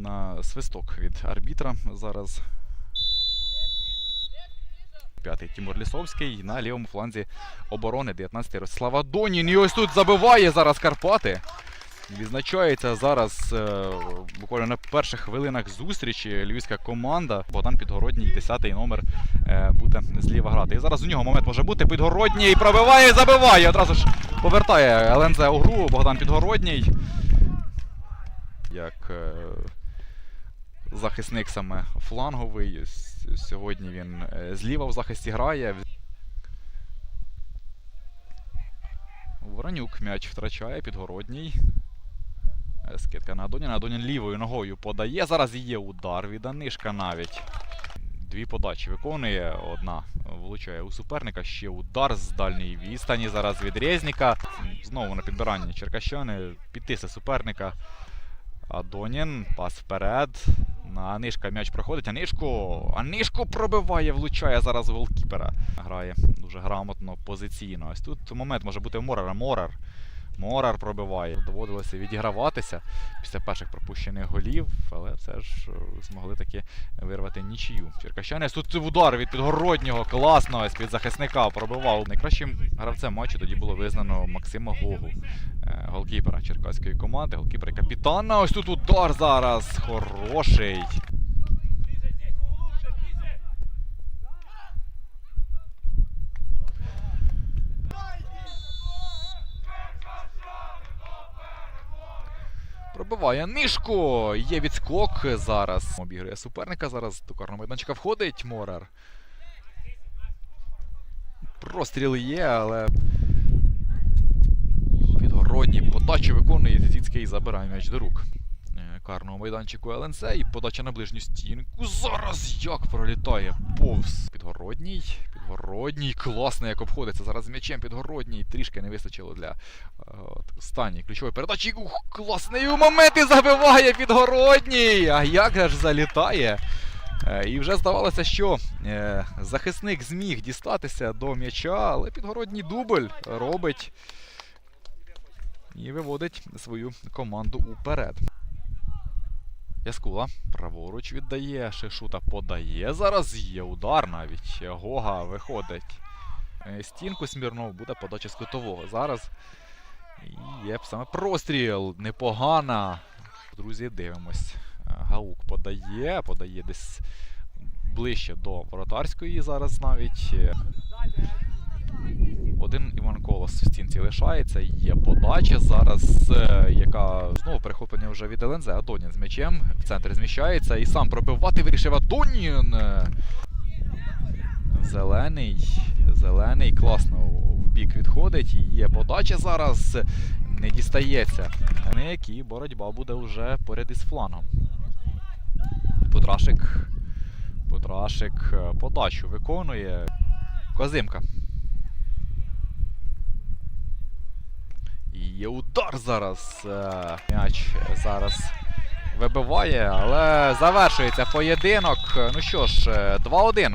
на свисток від арбітра зараз. П'ятий Тимур Лісовський на лівому фланзі оборони 19-й Ростислав Адонін. І ось тут забиває зараз Карпати. Відзначається зараз е, буквально на перших хвилинах зустрічі львівська команда. Богдан Підгородній, 10-й номер, е, буде зліва грати. І зараз у нього момент може бути. Підгородній пробиває забиває. Одразу ж повертає ЛНЗ у гру. Богдан Підгородній. Як е, захисник саме фланговий. Сьогодні він е, зліва в захисті грає. Воронюк м'яч втрачає, підгородній. Е, Скидка на Адоніна. Адонін лівою ногою подає. Зараз є удар від Анишка навіть. Дві подачі виконує. Одна влучає у суперника. Ще удар з дальньої відстані. Зараз від Резніка. Знову на підбиранні черкащани. Підтисли суперника. Адонін. Пас вперед. Анишка м'яч проходить. Анишко. Анишко пробиває, влучає зараз голкіпера. Грає дуже грамотно, позиційно. Ось тут момент може бути в Морера. Морер. Морар пробиває. Доводилося відіграватися після перших пропущених голів, але все ж е, змогли таки вирвати нічию. Черкащани тут удар від підгороднього, класно, з-під захисника пробивав. Найкращим гравцем матчу тоді було визнано Максима Гогу, е, голкіпера черкаської команди, голкіпера капітана. Ось тут удар зараз. Хороший. Пробиває нишку. Є відскок зараз. Обігрує суперника. Зараз до карного майданчика входить Морер. Простріл є, але. Підгородні подачу виконує Зіцький забирає м'яч до рук. Е, Карного майданчику ЛНЗ і подача на ближню стінку. Зараз як пролітає повз. Підгородній. Підгородній. Класно, як обходиться. Зараз м'ячем підгородній. Трішки не вистачило для е, останньої ключової передачі. Ух, класний момент і забиває підгородній. А як же ж залітає? Е, І вже здавалося, що е, захисник зміг дістатися до м'яча, але підгородній дубль робить і виводить свою команду уперед. Яскула праворуч віддає, Шишута подає. Зараз є удар навіть. Гога виходить. Е, Стінку Смірнов буде подача з кутового. Зараз є саме простріл. Непогана. Друзі, дивимось. Е, Гаук подає, подає десь ближче до воротарської зараз навіть. Один Іван Колос в стінці лишається. Є подача зараз, е, яка знову перехоплення вже від ЛНЗ. Адонін з м'ячем в центрі зміщається і сам пробивати вирішив Адонін. Зелений. Зелений класно в бік відходить. Є подача зараз. Не дістається. На якій боротьба буде вже поряд із флангом. Подрашик. Подрашик е, подачу виконує. Козимка. І є удар зараз. Е, М'яч зараз вибиває, але завершується поєдинок. Ну що ж, е, 2-1